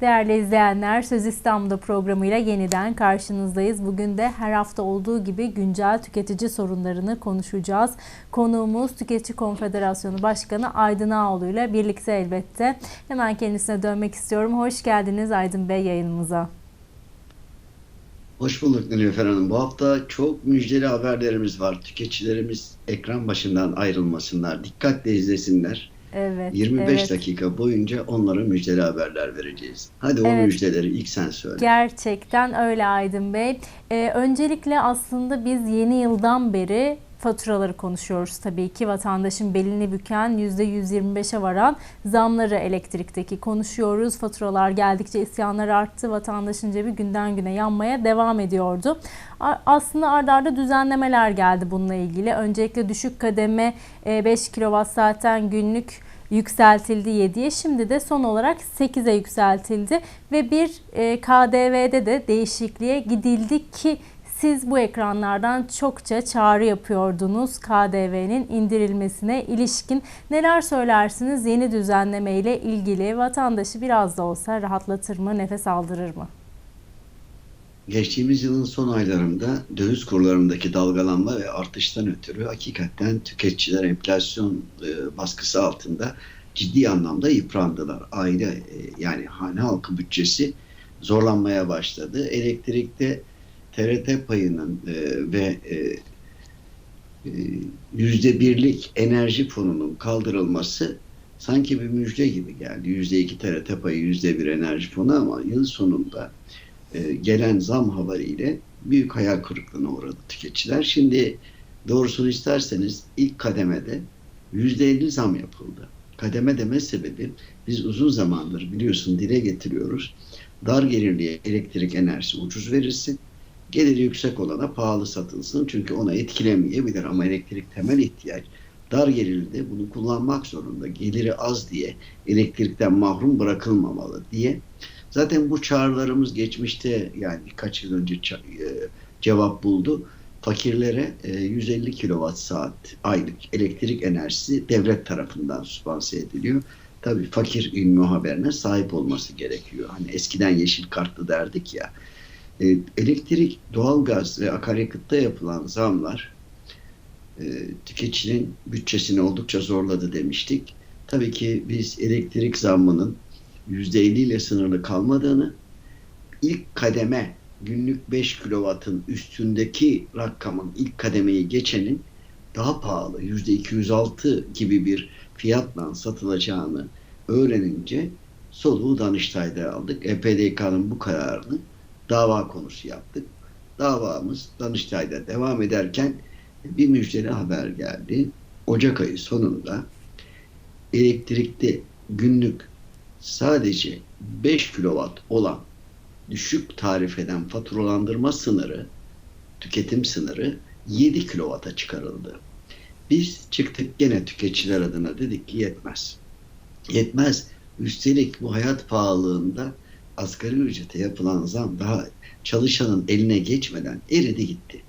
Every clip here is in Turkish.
Değerli izleyenler, Söz İstanbul'da programıyla yeniden karşınızdayız. Bugün de her hafta olduğu gibi güncel tüketici sorunlarını konuşacağız. Konuğumuz Tüketici Konfederasyonu Başkanı Aydın Ağoğlu ile birlikte elbette. Hemen kendisine dönmek istiyorum. Hoş geldiniz Aydın Bey yayınımıza. Hoş bulduk Nilüfer Hanım. Bu hafta çok müjdeli haberlerimiz var. Tüketicilerimiz ekran başından ayrılmasınlar, dikkatle izlesinler. Evet. 25 evet. dakika boyunca onlara müjdeli haberler vereceğiz. Hadi o Evet. müjdeleri ilk sen söyle. Gerçekten öyle Aydın Bey. Ee, öncelikle aslında biz yeni yıldan beri faturaları konuşuyoruz tabii ki. Vatandaşın belini büken %125'e varan zamları elektrikteki konuşuyoruz. Faturalar geldikçe isyanlar arttı. Vatandaşın cebi günden güne yanmaya devam ediyordu. Aslında ardarda arda düzenlemeler geldi bununla ilgili. Öncelikle düşük kademe e, 5 kWh saatten günlük yükseltildi 7'ye. Şimdi de son olarak 8'e yükseltildi ve bir e, KDV'de de değişikliğe gidildi ki siz bu ekranlardan çokça çağrı yapıyordunuz KDV'nin indirilmesine ilişkin. Neler söylersiniz yeni düzenleme ile ilgili vatandaşı biraz da olsa rahatlatır mı, nefes aldırır mı? Geçtiğimiz yılın son aylarında döviz kurlarındaki dalgalanma ve artıştan ötürü hakikaten tüketiciler enflasyon e, baskısı altında ciddi anlamda yıprandılar. Aile yani hane halkı bütçesi zorlanmaya başladı. Elektrikte TRT payının e, ve e, e, yüzde birlik enerji fonunun kaldırılması sanki bir müjde gibi geldi. Yüzde iki TRT payı, yüzde bir enerji fonu ama yıl sonunda e, gelen zam haberiyle büyük hayal kırıklığına uğradı tüketiciler. Şimdi doğrusunu isterseniz ilk kademede yüzde elli zam yapıldı. Kademe deme sebebi biz uzun zamandır biliyorsun dile getiriyoruz. Dar gelirli elektrik enerjisi ucuz verilsin. Geliri yüksek olana pahalı satılsın. Çünkü ona etkilemeyebilir ama elektrik temel ihtiyaç. Dar gelirli de bunu kullanmak zorunda. Geliri az diye elektrikten mahrum bırakılmamalı diye Zaten bu çağrılarımız geçmişte yani birkaç yıl önce e, cevap buldu. Fakirlere e, 150 kilowatt saat aylık elektrik enerjisi devlet tarafından sübvanse ediliyor. Tabii fakir ilmi haberine sahip olması gerekiyor. Hani eskiden yeşil kartlı derdik ya. E, elektrik, doğalgaz ve akaryakıtta yapılan zamlar e, tüketicinin bütçesini oldukça zorladı demiştik. Tabii ki biz elektrik zammının %50 ile sınırlı kalmadığını, ilk kademe günlük 5 kilovatın üstündeki rakamın ilk kademeyi geçenin daha pahalı %206 gibi bir fiyatla satılacağını öğrenince soluğu Danıştay'da aldık. EPDK'nın bu kararını dava konusu yaptık. Davamız Danıştay'da devam ederken bir müjdeli haber geldi. Ocak ayı sonunda elektrikte günlük sadece 5 kW olan düşük tarif eden faturalandırma sınırı, tüketim sınırı 7 kW'a çıkarıldı. Biz çıktık gene tüketiciler adına dedik ki yetmez. Yetmez. Üstelik bu hayat pahalılığında asgari ücrete yapılan zam daha çalışanın eline geçmeden eridi gitti.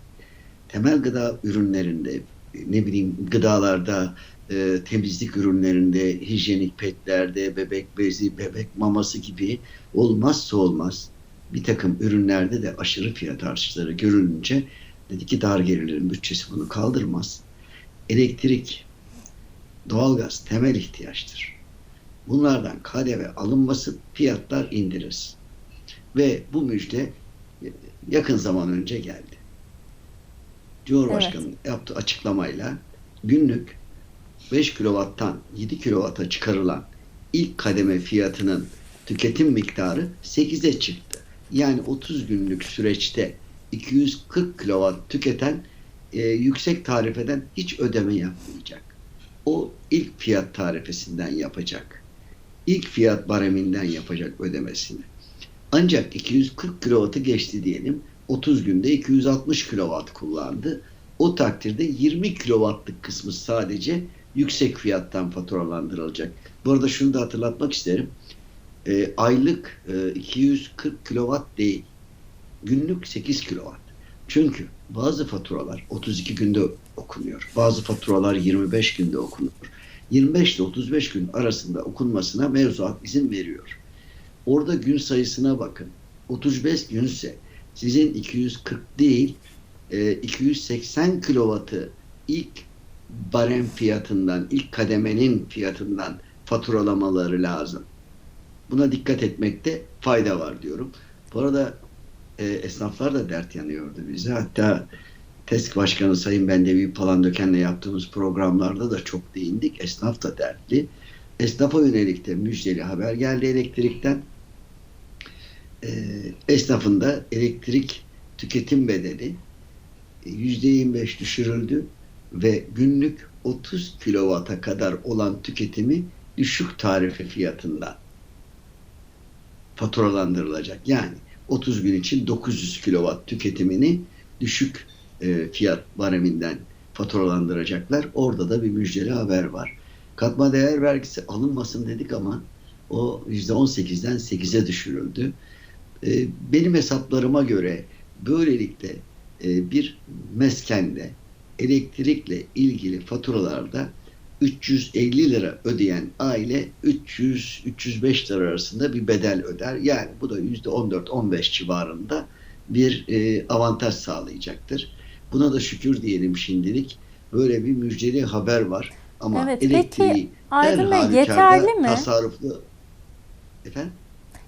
Temel gıda ürünlerinde ne bileyim gıdalarda e, temizlik ürünlerinde, hijyenik petlerde, bebek bezi, bebek maması gibi olmazsa olmaz bir takım ürünlerde de aşırı fiyat artışları görülünce dedi ki dar gelirlerin bütçesi bunu kaldırmaz. Elektrik, doğalgaz temel ihtiyaçtır. Bunlardan KDV alınması fiyatlar indirir. Ve bu müjde yakın zaman önce geldi. Cumhurbaşkanı yaptığı açıklamayla günlük 5 kW'tan 7 kW'a çıkarılan ilk kademe fiyatının tüketim miktarı 8'e çıktı. Yani 30 günlük süreçte 240 kW tüketen e, yüksek tarifeden hiç ödeme yapmayacak. O ilk fiyat tarifesinden yapacak. İlk fiyat bareminden yapacak ödemesini. Ancak 240 kW'ı geçti diyelim. 30 günde 260 kW kullandı. O takdirde 20 kW'lık kısmı sadece yüksek fiyattan faturalandırılacak. Bu arada şunu da hatırlatmak isterim. E, aylık e, 240 kilowatt değil. Günlük 8 kilowatt. Çünkü bazı faturalar 32 günde okunuyor. Bazı faturalar 25 günde okunur. 25 ile 35 gün arasında okunmasına mevzuat izin veriyor. Orada gün sayısına bakın. 35 günse sizin 240 değil e, 280 kilovatı ilk barem fiyatından, ilk kademenin fiyatından faturalamaları lazım. Buna dikkat etmekte fayda var diyorum. Bu arada e, esnaflar da dert yanıyordu bize. Hatta TESK Başkanı Sayın Bendevi Palandöken'le yaptığımız programlarda da çok değindik. Esnaf da dertli. Esnafa yönelik de müjdeli haber geldi elektrikten. E, esnafın da elektrik tüketim bedeli %25 düşürüldü ve günlük 30 kilovata kadar olan tüketimi düşük tarife fiyatından faturalandırılacak. Yani 30 gün için 900 kilowatt tüketimini düşük e, fiyat bareminden faturalandıracaklar. Orada da bir müjdeli haber var. Katma değer vergisi alınmasın dedik ama o %18'den 8'e düşürüldü. E, benim hesaplarıma göre böylelikle e, bir meskende elektrikle ilgili faturalarda 350 lira ödeyen aile 300-305 lira arasında bir bedel öder. Yani bu da %14-15 civarında bir avantaj sağlayacaktır. Buna da şükür diyelim şimdilik. Böyle bir müjdeli haber var. Ama Evet, elektriği peki, Aydın her Bey, yeterli mi? tasarruflu efendim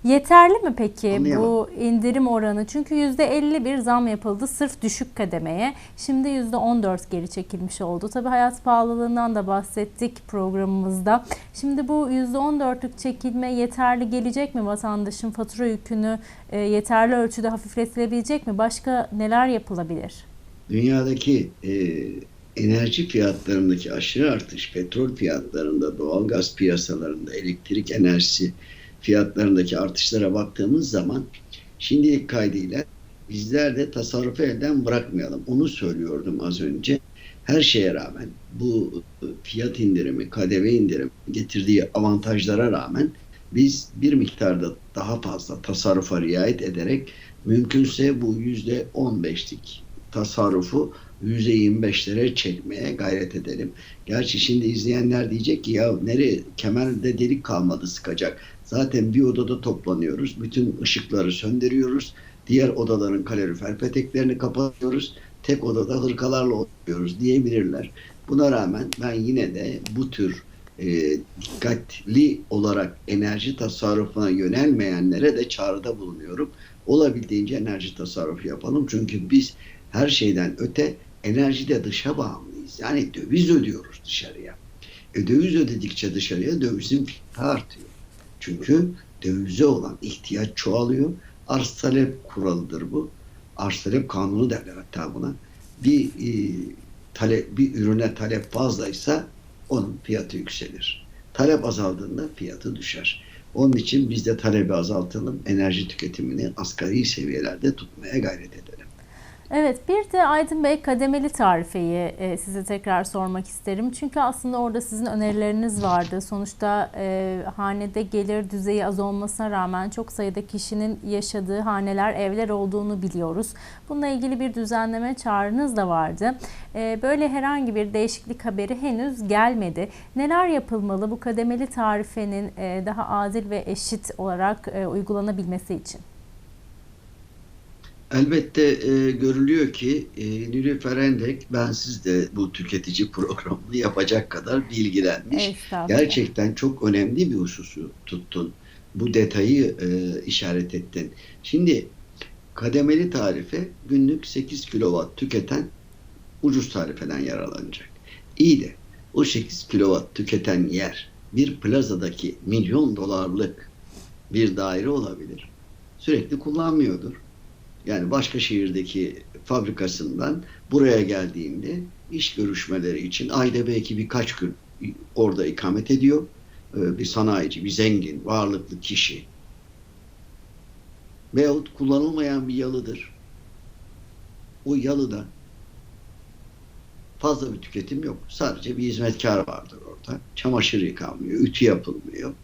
Yeterli mi peki Anlayamadım. bu indirim oranı? Çünkü %50 bir zam yapıldı sırf düşük kademeye. Şimdi %14 geri çekilmiş oldu. Tabii hayat pahalılığından da bahsettik programımızda. Şimdi bu %14'lük çekilme yeterli gelecek mi? Vatandaşın fatura yükünü e, yeterli ölçüde hafifletilebilecek mi? Başka neler yapılabilir? Dünyadaki e, enerji fiyatlarındaki aşırı artış, petrol fiyatlarında, doğalgaz piyasalarında, elektrik enerjisi fiyatlarındaki artışlara baktığımız zaman şimdilik kaydıyla bizler de tasarrufu elden bırakmayalım. Onu söylüyordum az önce. Her şeye rağmen bu e, fiyat indirimi, KDV indirimi getirdiği avantajlara rağmen biz bir miktarda daha fazla tasarrufa riayet ederek mümkünse bu yüzde 15'lik tasarrufu %25'lere çekmeye gayret edelim. Gerçi şimdi izleyenler diyecek ki ya nereye kemerde delik kalmadı sıkacak. Zaten bir odada toplanıyoruz. Bütün ışıkları söndürüyoruz. Diğer odaların kalorifer peteklerini kapatıyoruz. Tek odada hırkalarla oturuyoruz diyebilirler. Buna rağmen ben yine de bu tür e, dikkatli olarak enerji tasarrufuna yönelmeyenlere de çağrıda bulunuyorum. Olabildiğince enerji tasarrufu yapalım. Çünkü biz her şeyden öte enerjide dışa bağımlıyız. Yani döviz ödüyoruz dışarıya. E, döviz ödedikçe dışarıya dövizin fiyatı artıyor. Çünkü dövize olan ihtiyaç çoğalıyor. Arz talep kuralıdır bu. Arz talep kanunu derler hatta buna. Bir e, talep bir ürüne talep fazlaysa onun fiyatı yükselir. Talep azaldığında fiyatı düşer. Onun için biz de talebi azaltalım, enerji tüketimini asgari seviyelerde tutmaya gayret edelim. Evet, bir de Aydın Bey kademeli tarifeyi e, size tekrar sormak isterim. Çünkü aslında orada sizin önerileriniz vardı. Sonuçta e, hanede gelir düzeyi az olmasına rağmen çok sayıda kişinin yaşadığı haneler, evler olduğunu biliyoruz. Bununla ilgili bir düzenleme çağrınız da vardı. E, böyle herhangi bir değişiklik haberi henüz gelmedi. Neler yapılmalı bu kademeli tarifenin e, daha adil ve eşit olarak e, uygulanabilmesi için? Elbette e, görülüyor ki e, Nilüfer Endek bensiz de bu tüketici programını yapacak kadar bilgilenmiş. Gerçekten çok önemli bir hususu tuttun. Bu detayı e, işaret ettin. Şimdi kademeli tarife günlük 8 kilowatt tüketen ucuz tarifeden yararlanacak. İyi de o 8 kilowatt tüketen yer bir plazadaki milyon dolarlık bir daire olabilir. Sürekli kullanmıyordur. Yani başka şehirdeki fabrikasından buraya geldiğinde iş görüşmeleri için ayda belki birkaç gün orada ikamet ediyor. Ee, Bir sanayici, bir zengin, varlıklı kişi. Veyahut kullanılmayan bir yalıdır. O yalıda fazla bir tüketim yok. Sadece bir hizmetkar vardır orada. Çamaşır yıkanmıyor, ütü yapılmıyor.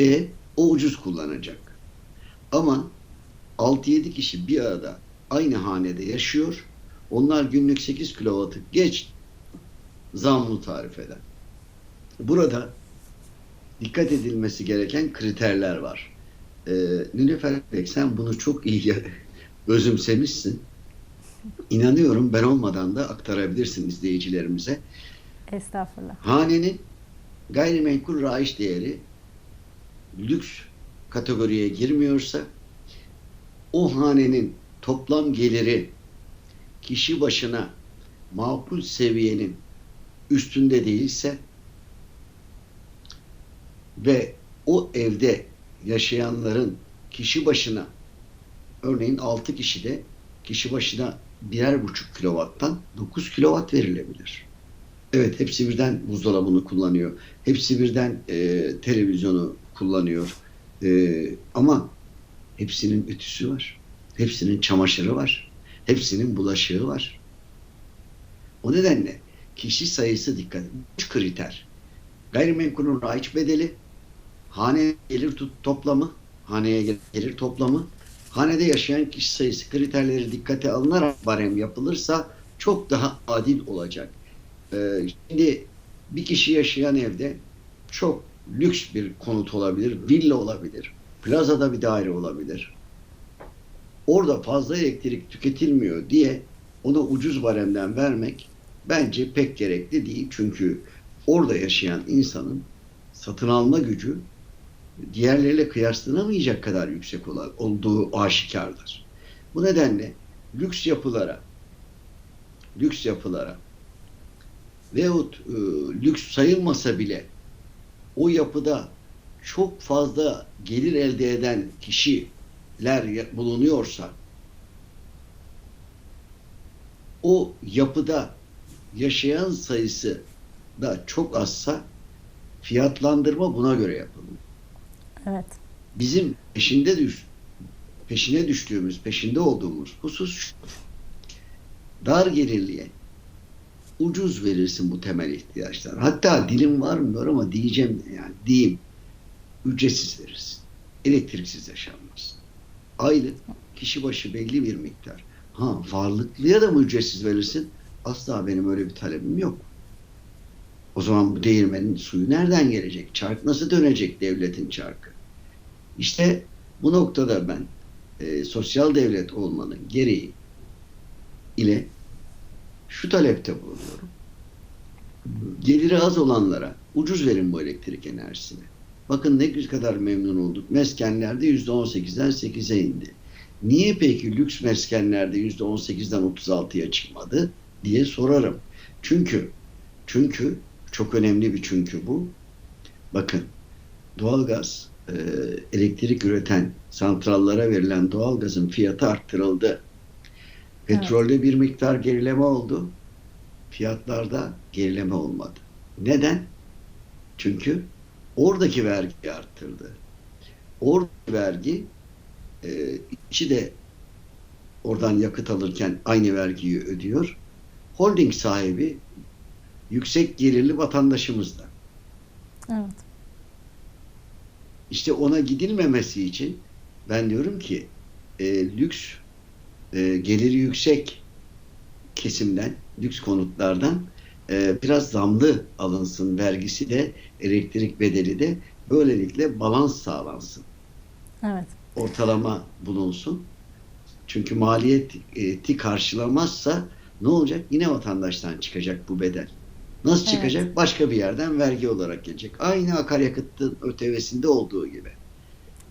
E o ucuz kullanacak. Ama 6-7 kişi bir arada aynı hanede yaşıyor. Onlar günlük 8 kilovatı geç zamlı tarifeden. Burada dikkat edilmesi gereken kriterler var. e, Nilüfer Bey, sen bunu çok iyi özümsemişsin. İnanıyorum ben olmadan da aktarabilirsin izleyicilerimize. Estağfurullah. Hanenin gayrimenkul raiç değeri lüks kategoriye girmiyorsa o hanenin toplam geliri kişi başına makul seviyenin üstünde değilse ve o evde yaşayanların kişi başına örneğin 6 kişide kişi başına birer buçuk kilovattan 9 kilovat verilebilir. Evet hepsi birden buzdolabını kullanıyor. Hepsi birden e, televizyonu kullanıyor. E, ama hepsinin ütüsü var. Hepsinin çamaşırı var. Hepsinin bulaşığı var. O nedenle kişi sayısı dikkat. Üç kriter. Gayrimenkulün raiç bedeli, hane gelir toplamı, haneye gel- gelir toplamı, hanede yaşayan kişi sayısı kriterleri dikkate alınarak barem yapılırsa çok daha adil olacak. Ee, şimdi bir kişi yaşayan evde çok lüks bir konut olabilir, villa olabilir, plazada bir daire olabilir. Orada fazla elektrik tüketilmiyor diye ona ucuz baremden vermek bence pek gerekli değil. Çünkü orada yaşayan insanın satın alma gücü diğerleriyle kıyaslanamayacak kadar yüksek olduğu aşikardır. Bu nedenle lüks yapılara lüks yapılara veyahut e, lüks sayılmasa bile o yapıda çok fazla gelir elde eden kişiler bulunuyorsa o yapıda yaşayan sayısı da çok azsa fiyatlandırma buna göre yapılır. Evet. Bizim peşinde düş peşine düştüğümüz, peşinde olduğumuz husus şu. Dar gelirliye ucuz verirsin bu temel ihtiyaçlar. Hatta dilim varmıyor ama diyeceğim yani diyeyim. Ücretsiz verirsin. Elektriksiz yaşanmaz. Aylık kişi başı belli bir miktar. Ha varlıklıya da mı ücretsiz verirsin? Asla benim öyle bir talebim yok. O zaman bu değirmenin suyu nereden gelecek? Çark nasıl dönecek devletin çarkı? İşte bu noktada ben e, sosyal devlet olmanın gereği ile şu talepte bulunuyorum. Geliri az olanlara ucuz verin bu elektrik enerjisini. Bakın ne kadar memnun olduk. Meskenlerde %18'den 8'e indi. Niye peki lüks meskenlerde %18'den 36'ya çıkmadı diye sorarım. Çünkü çünkü çok önemli bir çünkü bu. Bakın doğalgaz e, elektrik üreten santrallara verilen doğalgazın fiyatı arttırıldı. Petrolde bir miktar gerileme oldu. Fiyatlarda gerileme olmadı. Neden? Çünkü oradaki vergi arttırdı. Oradaki vergi e, içi de oradan yakıt alırken aynı vergiyi ödüyor. Holding sahibi yüksek gelirli vatandaşımız da. Evet. İşte ona gidilmemesi için ben diyorum ki e, lüks e, geliri yüksek kesimden, lüks konutlardan e, biraz zamlı alınsın vergisi de elektrik bedeli de böylelikle balans sağlansın. Evet. Ortalama bulunsun. Çünkü maliyeti karşılamazsa ne olacak? Yine vatandaştan çıkacak bu bedel. Nasıl Evet. çıkacak? Başka bir yerden vergi olarak gelecek. Aynı akaryakıtın ÖTV'sinde olduğu gibi.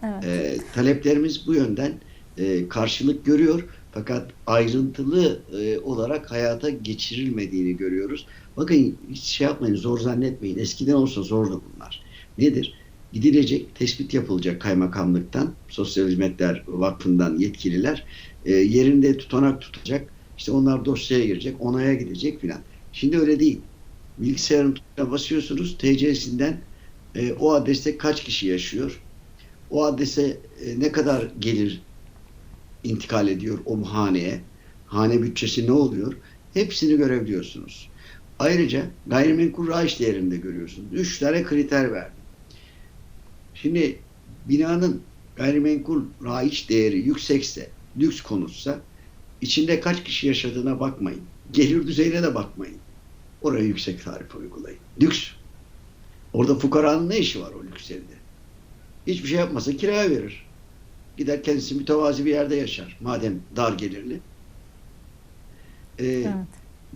Evet. E, taleplerimiz bu yönden e, karşılık görüyor. Fakat ayrıntılı e, olarak hayata geçirilmediğini görüyoruz. Bakın hiç şey yapmayın, zor zannetmeyin. Eskiden olsa zordu bunlar. Nedir? Gidilecek, tespit yapılacak kaymakamlıktan, Sosyal Hizmetler Vakfı'ndan yetkililer e, yerinde tutanak tutacak. İşte onlar dosyaya girecek, onaya gidecek filan. Şimdi öyle değil. Bilgisayarın tuşuna basıyorsunuz, TC'sinden e, o adreste kaç kişi yaşıyor? o adrese e, ne kadar gelir intikal ediyor o haneye, hane bütçesi ne oluyor? Hepsini görebiliyorsunuz. Ayrıca gayrimenkul raiç değerini de görüyorsunuz. Üç tane kriter verdim. Şimdi binanın gayrimenkul raiç değeri yüksekse, lüks konutsa içinde kaç kişi yaşadığına bakmayın. Gelir düzeyine de bakmayın. Oraya yüksek tarif uygulayın. Lüks. Orada fukaranın ne işi var o lüks evde? Hiçbir şey yapmasa kiraya verir. Gider kendisi mütevazi bir yerde yaşar. Madem dar gelirli. Ee, Evet.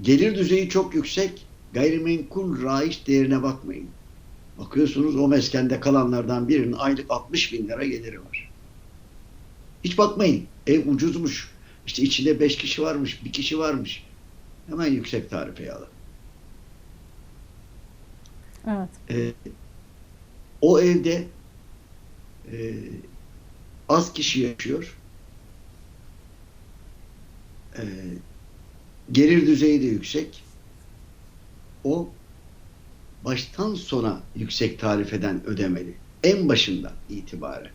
Gelir düzeyi çok yüksek. Gayrimenkul raiç değerine bakmayın. Bakıyorsunuz o meskende kalanlardan birinin aylık 60 bin lira geliri var. Hiç bakmayın. Ev ucuzmuş. İşte içinde 5 kişi varmış, bir kişi varmış. Hemen yüksek tarifeye alın. Evet. Ee, o evde e, az kişi yaşıyor. Ee, gelir düzeyi de yüksek. O baştan sona yüksek tarifeden ödemeli. En başından itibaren.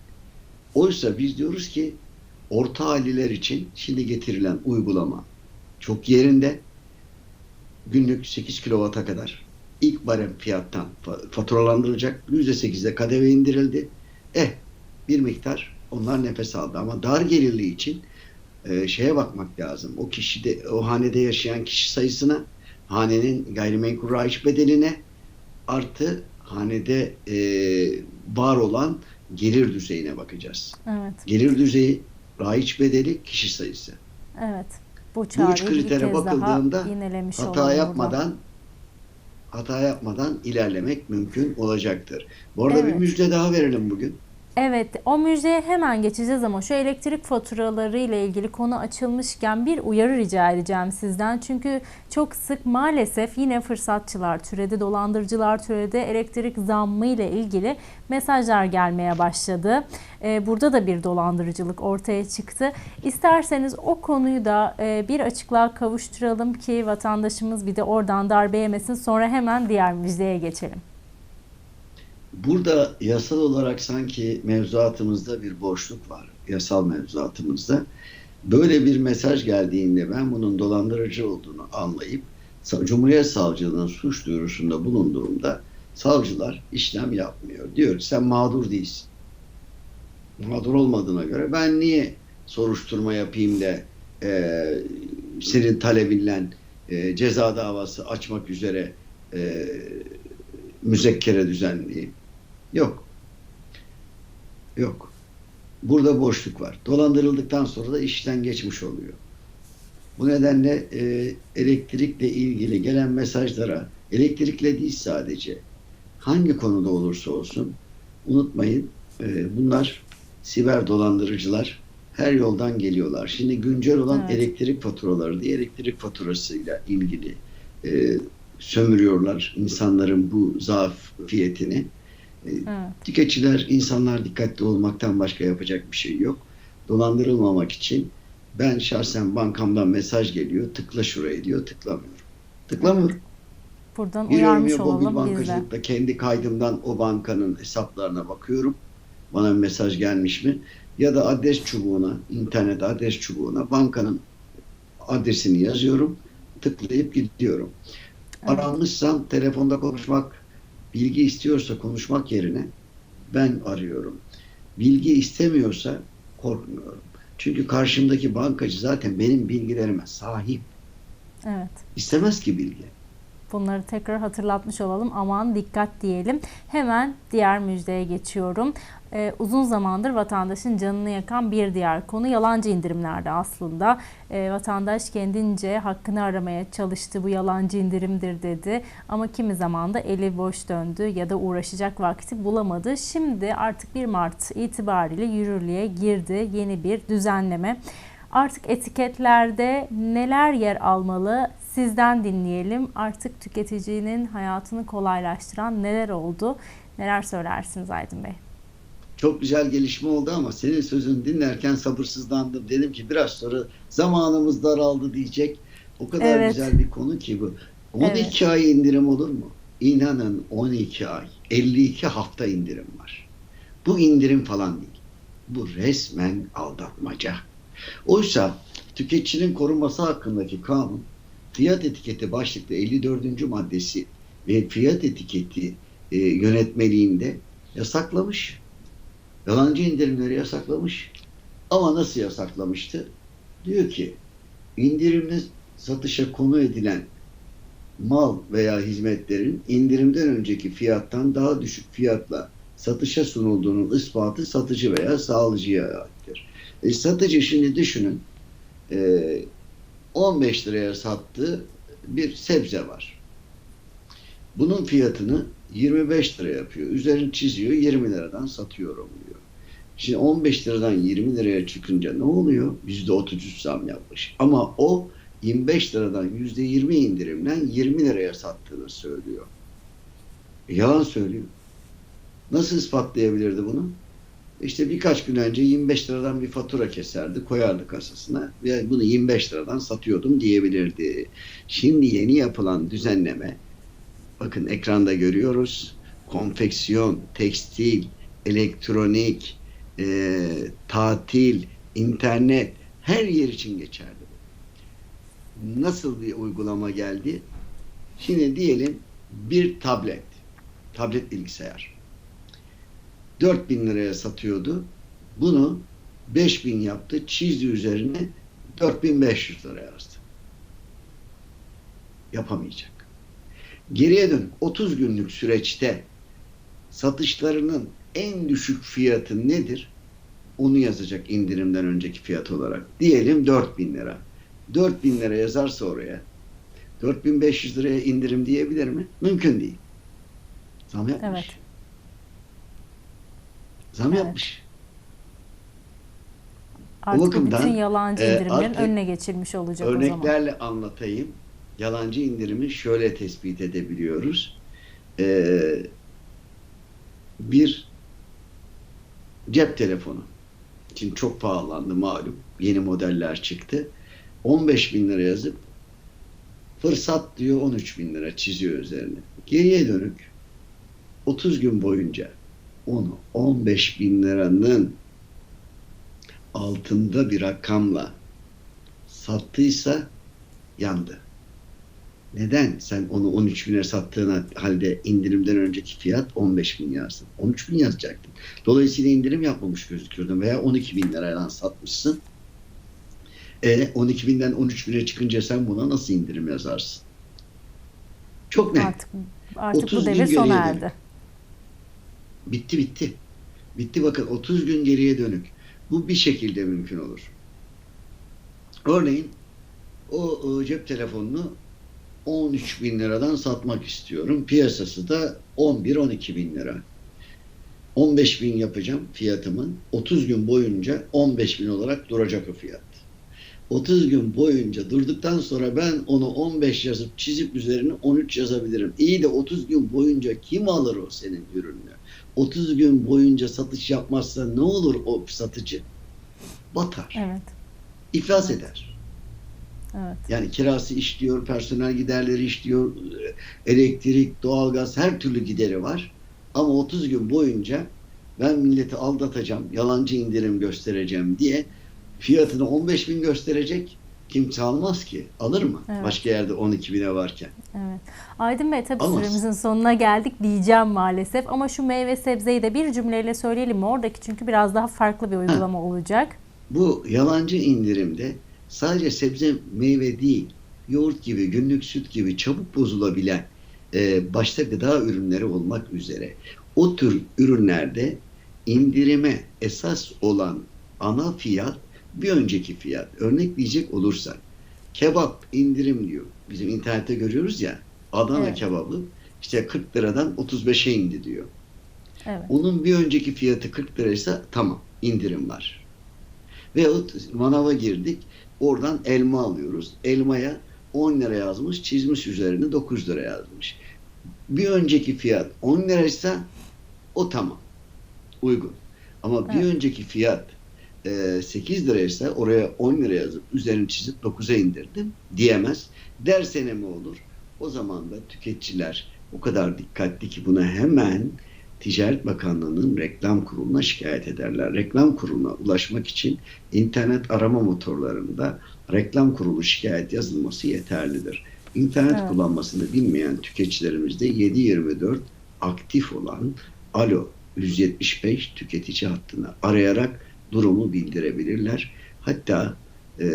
Oysa biz diyoruz ki orta halliler için şimdi getirilen uygulama çok yerinde. Günlük 8 kilovata kadar ilk barem fiyattan fa- faturalandırılacak. %8'de kademe indirildi. Eh bir miktar onlar nefes aldı ama dar gelirli için e, şeye bakmak lazım. O kişide o hanede yaşayan kişi sayısına, hanenin gayrimenkul raiç bedeline artı hanede e, var olan gelir düzeyine bakacağız. Evet. Gelir düzeyi, raiç bedeli, kişi sayısı. Evet. Bu Bu üç bir kritere bakıldığında hata olalım burada. yapmadan hata yapmadan ilerlemek mümkün olacaktır. Bu arada bir Evet. müjde daha verelim bugün. Evet, o müjdeye hemen geçeceğiz ama şu elektrik faturaları ile ilgili konu açılmışken bir uyarı rica edeceğim sizden. Çünkü çok sık maalesef yine fırsatçılar türedi, dolandırıcılar türedi, elektrik zammı ile ilgili mesajlar gelmeye başladı. Ee, burada da bir dolandırıcılık ortaya çıktı. İsterseniz o konuyu da e, bir açıklığa kavuşturalım ki vatandaşımız bir de oradan darbe yemesin. Sonra hemen diğer müjdeye geçelim. Burada yasal olarak sanki mevzuatımızda bir boşluk var. Yasal mevzuatımızda. Böyle bir mesaj geldiğinde ben bunun dolandırıcı olduğunu anlayıp Cumhuriyet Savcılığı'nın suç duyurusunda bulunduğumda savcılar işlem yapmıyor. Diyor sen mağdur değilsin. Mağdur olmadığına göre ben niye soruşturma yapayım da e, senin talebinle e, ceza davası açmak üzere e, müzekkere düzenleyeyim. Yok. Yok. Burada boşluk var. Dolandırıldıktan sonra da işten geçmiş oluyor. Bu nedenle e, elektrikle ilgili gelen mesajlara, elektrikle değil sadece, hangi konuda olursa olsun unutmayın e, bunlar siber dolandırıcılar her yoldan geliyorlar. Şimdi güncel olan Evet. elektrik faturaları diye elektrik faturasıyla ilgili e, sömürüyorlar insanların bu zafiyetini. Evet. Tüketiciler, insanlar dikkatli olmaktan başka yapacak bir şey yok. Dolandırılmamak için ben şahsen bankamdan mesaj geliyor, tıkla şuraya diyor, tıklamıyorum. Tıklamıyorum. Buradan Giriyorum uyarmış olalım biz de. bankacılıkta kendi kaydımdan o bankanın hesaplarına bakıyorum. Bana bir mesaj gelmiş mi? Ya da adres çubuğuna, internet adres çubuğuna bankanın adresini yazıyorum. Tıklayıp gidiyorum. Evet. Aranmışsam telefonda konuşmak, bilgi istiyorsa konuşmak yerine ben arıyorum. Bilgi istemiyorsa korkmuyorum. Çünkü karşımdaki bankacı zaten benim bilgilerime sahip. Evet. İstemez ki bilgi. Bunları tekrar hatırlatmış olalım. Aman dikkat diyelim. Hemen diğer müjdeye geçiyorum. Ee, uzun zamandır vatandaşın canını yakan bir diğer konu yalancı indirimlerde aslında. Ee, vatandaş kendince hakkını aramaya çalıştı. Bu yalancı indirimdir dedi. Ama kimi zaman da eli boş döndü ya da uğraşacak vakti bulamadı. Şimdi artık 1 Mart itibariyle yürürlüğe girdi yeni bir düzenleme. Artık etiketlerde neler yer almalı sizden dinleyelim. Artık tüketicinin hayatını kolaylaştıran neler oldu? Neler söylersiniz Aydın Bey? Çok güzel gelişme oldu ama senin sözünü dinlerken sabırsızlandım. Dedim ki biraz sonra zamanımız daraldı diyecek. O kadar Evet. güzel bir konu ki bu. 12 Evet. ay indirim olur mu? İnanın 12 ay, 52 hafta indirim var. Bu indirim falan değil. Bu resmen aldatmaca. Oysa tüketicinin korunması hakkındaki kanun fiyat etiketi başlıklı 54. maddesi ve fiyat etiketi e, yönetmeliğinde yasaklamış. Yalancı indirimleri yasaklamış. Ama nasıl yasaklamıştı? Diyor ki indirimli satışa konu edilen mal veya hizmetlerin indirimden önceki fiyattan daha düşük fiyatla satışa sunulduğunun ispatı satıcı veya sağlayıcıya aittir. E, satıcı şimdi düşünün e, 15 liraya sattığı bir sebze var. Bunun fiyatını 25 lira yapıyor. Üzerini çiziyor 20 liradan satıyorum diyor. Şimdi 15 liradan 20 liraya çıkınca ne oluyor? %33 zam yapmış. Ama o 25 liradan %20 indirimden 20 liraya sattığını söylüyor. E, yalan söylüyor. Nasıl ispatlayabilirdi bunu? İşte birkaç gün önce 25 liradan bir fatura keserdi, koyardı kasasına ve bunu 25 liradan satıyordum diyebilirdi. Şimdi yeni yapılan düzenleme, bakın ekranda görüyoruz, konfeksiyon, tekstil, elektronik, e, tatil, internet her yer için geçerli. Nasıl bir uygulama geldi? Şimdi diyelim bir tablet, tablet bilgisayar. 4000 liraya satıyordu. Bunu 5000 yaptı. Çizdi üzerine 4500 liraya yazdı. Yapamayacak. Geriye dön 30 günlük süreçte satışlarının en düşük fiyatı nedir? Onu yazacak indirimden önceki fiyat olarak. Diyelim 4000 lira. 4000 lira yazarsa oraya 4500 liraya indirim diyebilir mi? Mümkün değil. Zam yapmış. Evet. Zam Evet. yapmış. Artık bu bakımdan, bütün yalancı e, indirimlerin artık önüne geçilmiş olacak o zaman. Örneklerle anlatayım. Yalancı indirimi şöyle tespit edebiliyoruz. Ee, bir cep telefonu. Şimdi çok pahalandı malum. Yeni modeller çıktı. 15 bin lira yazıp fırsat diyor 13 bin lira çiziyor üzerine. Geriye dönük 30 gün boyunca onu 15 bin liranın altında bir rakamla sattıysa yandı. Neden? Sen onu 13 bine sattığın halde indirimden önceki fiyat 15 bin yazsın. 13 bin yazacaktın. Dolayısıyla indirim yapmamış gözüküyordun veya 12 bin liradan satmışsın. E 12 binden 13 bine çıkınca sen buna nasıl indirim yazarsın? Çok net. Artık artık 30 bu devir sona erdi. dönük. Bitti bitti. Bitti bakın 30 gün geriye dönük. Bu bir şekilde mümkün olur. Örneğin o, o cep telefonunu 13 bin liradan satmak istiyorum. Piyasası da 11-12 bin lira. 15 bin yapacağım fiyatımın. 30 gün boyunca 15 bin olarak duracak o fiyat. 30 gün boyunca durduktan sonra ben onu 15 yazıp çizip üzerine 13 yazabilirim. İyi de 30 gün boyunca kim alır o senin ürününü? 30 gün boyunca satış yapmazsa ne olur o satıcı? Batar. Evet. İflas eder. Evet. Yani kirası işliyor, personel giderleri işliyor, elektrik, doğalgaz her türlü gideri var. Ama 30 gün boyunca ben milleti aldatacağım, yalancı indirim göstereceğim diye fiyatını 15 bin gösterecek. Kimse almaz ki. Alır mı? Evet. Başka yerde 12 bine varken. Evet. Aydın Bey tabii Olmaz. süremizin sonuna geldik diyeceğim maalesef. Ama şu meyve sebzeyi de bir cümleyle söyleyelim mi? Oradaki çünkü biraz daha farklı bir uygulama olacak. Bu yalancı indirimde sadece sebze meyve değil, yoğurt gibi, günlük süt gibi çabuk bozulabilen e, başta gıda ürünleri olmak üzere o tür ürünlerde indirime esas olan ana fiyat bir önceki fiyat. Örnekleyecek olursak kebap indirim diyor. Bizim internette görüyoruz ya Adana Evet. kebabı işte 40 liradan 35'e indi diyor. Evet. Onun bir önceki fiyatı 40 liraysa tamam indirim var. Veyahut manava girdik oradan elma alıyoruz. Elmaya 10 lira yazmış çizmiş üzerine 9 lira yazmış. Bir önceki fiyat 10 liraysa o tamam uygun. Ama bir Evet. önceki fiyat e, 8 liraysa oraya 10 lira yazıp üzerini çizip 9'a indirdim diyemez. Derse ne mi olur? O zaman da tüketiciler o kadar dikkatli ki buna hemen Ticaret Bakanlığı'nın reklam kuruluna şikayet ederler. Reklam kuruluna ulaşmak için internet arama motorlarında reklam kurulu şikayet yazılması yeterlidir. İnternet Evet. kullanmasını bilmeyen tüketicilerimizde 7/24 aktif olan Alo 175 tüketici hattını arayarak durumu bildirebilirler. Hatta e,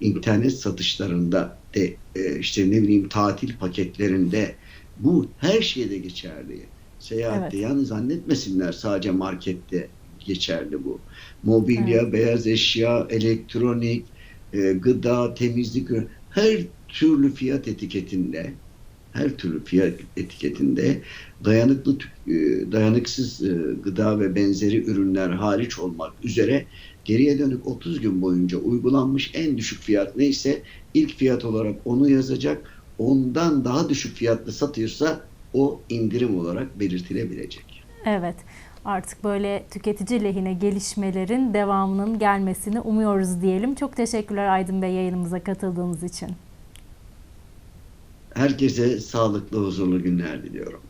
internet satışlarında de e, işte ne bileyim tatil paketlerinde bu her şeyde geçerli. Seyahatte. Evet. Yani zannetmesinler sadece markette geçerli bu. Mobilya, beyaz eşya, elektronik, e, gıda, temizlik her türlü fiyat etiketinde her türlü fiyat etiketinde dayanıklı e, dayanıksız e, gıda ve benzeri ürünler hariç olmak üzere geriye dönük 30 gün boyunca uygulanmış en düşük fiyat neyse ilk fiyat olarak onu yazacak. Ondan daha düşük fiyatlı satıyorsa o indirim olarak belirtilebilecek. Evet. Artık böyle tüketici lehine gelişmelerin devamının gelmesini umuyoruz diyelim. Çok teşekkürler Aydın Bey yayınımıza katıldığınız için. Herkese sağlıklı, huzurlu günler diliyorum.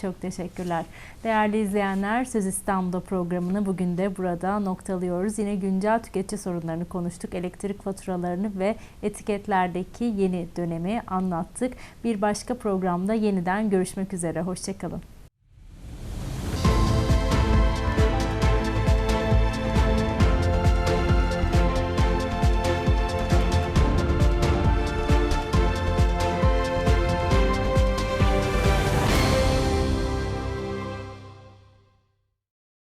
Çok teşekkürler. Değerli izleyenler, Söz İstanbul'da programını bugün de burada noktalıyoruz. Yine güncel tüketici sorunlarını konuştuk. Elektrik faturalarını ve etiketlerdeki yeni dönemi anlattık. Bir başka programda yeniden görüşmek üzere. Hoşçakalın.